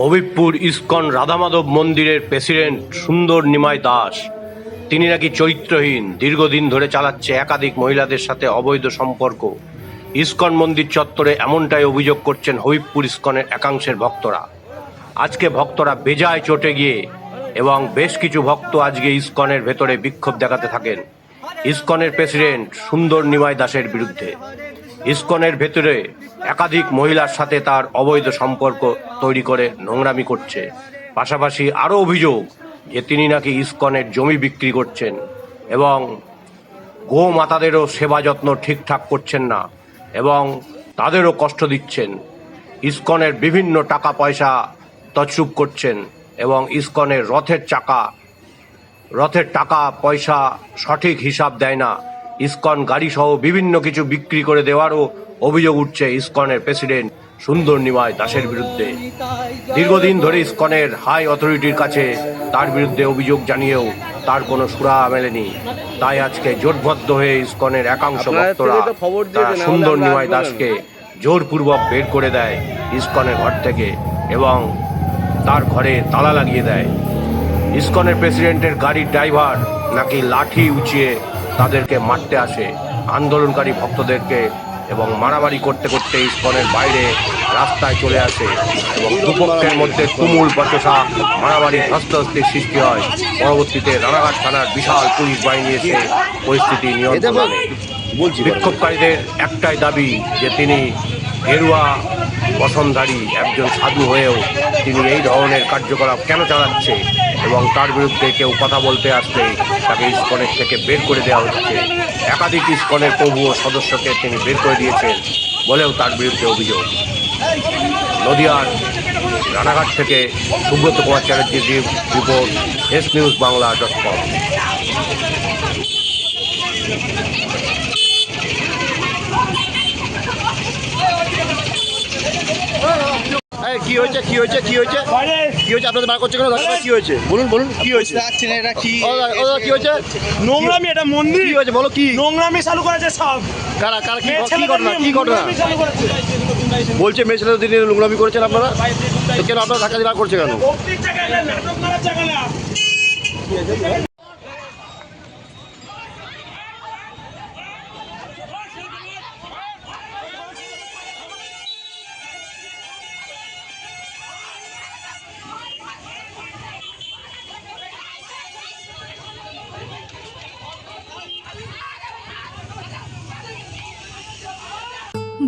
Habibpur ISKCON Radhamadhab মন্দিরের president সুন্দর নিমাই দাস। তিনি নাকি চৈত্রহীন দীর্ঘদিন ধরে চালাচ্ছে একাধিক মহিলাদের সাথে অবৈধ সম্পর্ক। ইস্কন মন্দির চত্বরে এমনটাই অভিযোগ করছেন হবিবপুর ইস্কনের একাংশের ভক্তরা। আজকে ভক্তরা বেজায় চটে গিয়ে এবং বেশ কিছু ভক্ত আজকে ইস্কনের ভেতরে বিক্ষোভ দেখাতে থাকেন। ইস্কনের প্রেসিডেন্ট সুন্দর নিমাই দাসের বিরুদ্ধে। ইস্কনের ভেতরে একাধিক মহিলার সাথে তার অবৈধ সম্পর্ক তৈরি করে নোংরামি করছে। পাশাপাশি আরও অভিযোগ যে তিনি নাকি ইস্কনের জমি বিক্রি করছেন এবং গো মাতাদেরও সেবা যত্ন ঠিকঠাক করছেন না এবং তাদেরও কষ্ট দিচ্ছেন। ইস্কনের বিভিন্ন টাকা পয়সা তছরূপ করছেন এবং ইস্কনের রথের চাকা রথের টাকা পয়সা সঠিক হিসাব দেয় না। ইস্কন গাড়ি সহ বিভিন্ন কিছু বিক্রি করে দেওয়ারও অভিযোগ উঠছে ইস্কনের প্রেসিডেন্ট সুন্দর নিমায় দাসের বিরুদ্ধে। দীর্ঘদিন ধরে ইস্কনের হাই অথরিটির কাছে তার বিরুদ্ধে অভিযোগ জানিয়েও তার কোনো সুরা মেলেনি। তাই আজকে জোটবদ্ধ হয়ে ইস্কনের একাংশ ভক্তরা তারা সুন্দর আমরা নিমাই আসব না। দাসকে জোরপূর্বক বের করে দেয় ইস্কনের ঘর থেকে এবং তার ঘরে তালা লাগিয়ে দেয়। ইসকনের প্রেসিডেন্টের গাড়ির ড্রাইভার নাকি লাঠি উঁচিয়ে তাদেরকে মারতে আসে। আন্দোলনকারী ভক্তদেরকে এবং মারামারি করতে করতে ইসকনের বাইরে রাস্তায় চলে আসে এবং দুপক্ষের মধ্যে তুমুল বচসা মারামারি ধস্তাধস্তির সৃষ্টি হয়। পরবর্তীতে রানাঘাট থানার বিশাল পুলিশ বাহিনী এসে পরিস্থিতি নিয়ন্ত্রণ আনে। বিক্ষোভকারীদের একটাই দাবি যে তিনি গেরুয়া বসনধারী একজন সাধু হয়েও তিনি এই ধরনের কার্যকলাপ কেন চালাচ্ছে এবং তার বিরুদ্ধে কেউ কথা বলতে আসলে তাকে ইস্কনের থেকে বের করে দেওয়া হচ্ছে। একাধিক ইস্কনের প্রভু ও সদস্যকে তিনি বের করে দিয়েছেন বলেও তার বিরুদ্ধে অভিযোগ। নদিয়ার রানাঘাট থেকে Subrata Kumar চ্যাটার্জির report, S news Bangla dot com. কি হয়েছে কি হয়েছে কি হয়েছে? কি হয়েছে? আপনাদের বার করছে কেন? দাদা কি হয়েছে? বলুন বলুন কি হয়েছে? এটা কি হয়েছে? নোংরামি এটা মন্দির! কি হয়েছে? বলো কি? নোংরামি চালু করেছে সব! কারা কারা কি ঘটনা কি ঘটনা নোংরামি বলছে মেয়ে ছেলেদের দিনে লুংলামি করেছেন আপনারা? কেন আপনারা ধাক্কা দিয়ে বার করছে কেন?